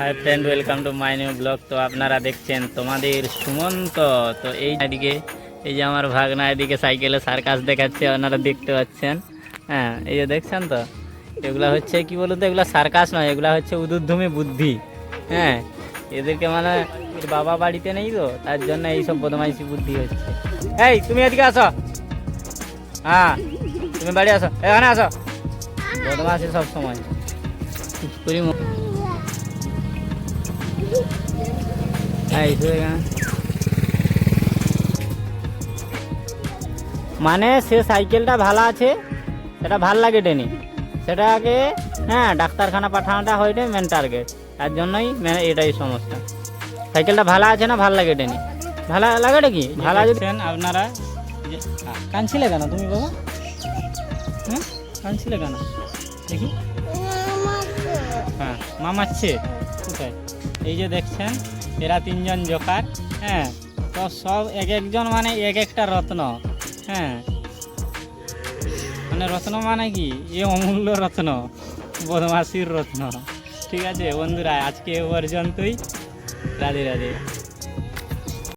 Hi friend welcome to my new blog তো আপনারা দেখছেন তোমাদের সুমন্ত। তো এই এদিকে, এই যে আমার ভাগনা এদিকে সাইকেলে সার্কাস দেখাচ্ছে, আপনারা দেখতে পাচ্ছেন। হ্যাঁ এই যে দেখছেন তো? এগুলা হচ্ছে কি বলুন তো এগুলো সার্কাস নয়, এগুলা হচ্ছে উদুদ্ধমি বুদ্ধি। হ্যাঁ এদেরকে মানে বাবা বাড়িতে নেই তো, তার জন্য এইসব বদমাইশি বুদ্ধি হচ্ছে। এই, তুমি এদিকে আসো। হ্যাঁ তুমি বাড়ি আসো। এখানে আসো। বদমাসি সব সময় পুরি এই মানে সে সাইকেলটা ভালো আছে সেটা ভালো লাগে টেনি। সেটাকে হ্যাঁ ডাক্তারখানা পাঠানোটা হয়নি মেন টার্গেট তার জন্যই এটাই সমস্যা। সাইকেলটা ভালো আছে না ভালো লাগে টেনি? ভালো লাগে কি? ভালো যদি আপনারা? কাঁদছিলে কেন তুমি বাবা? হ্যাঁ? কাঁদছিলে কেন? দেখি। হ্যাঁ মামাচ্ছে। কোথায়? এই যে দেখছেন, এরা তিনজন জোকার হ্যাঁ? তো সব এক একজন মানে এক একটা রত্ন হ্যাঁ? মানে রত্ন মানে কি? এ অমূল্য রত্ন বদমাসির রত্ন। ঠিক আছে বন্ধুরা, আজকে এ পর্যন্তই। রাধে রাধে।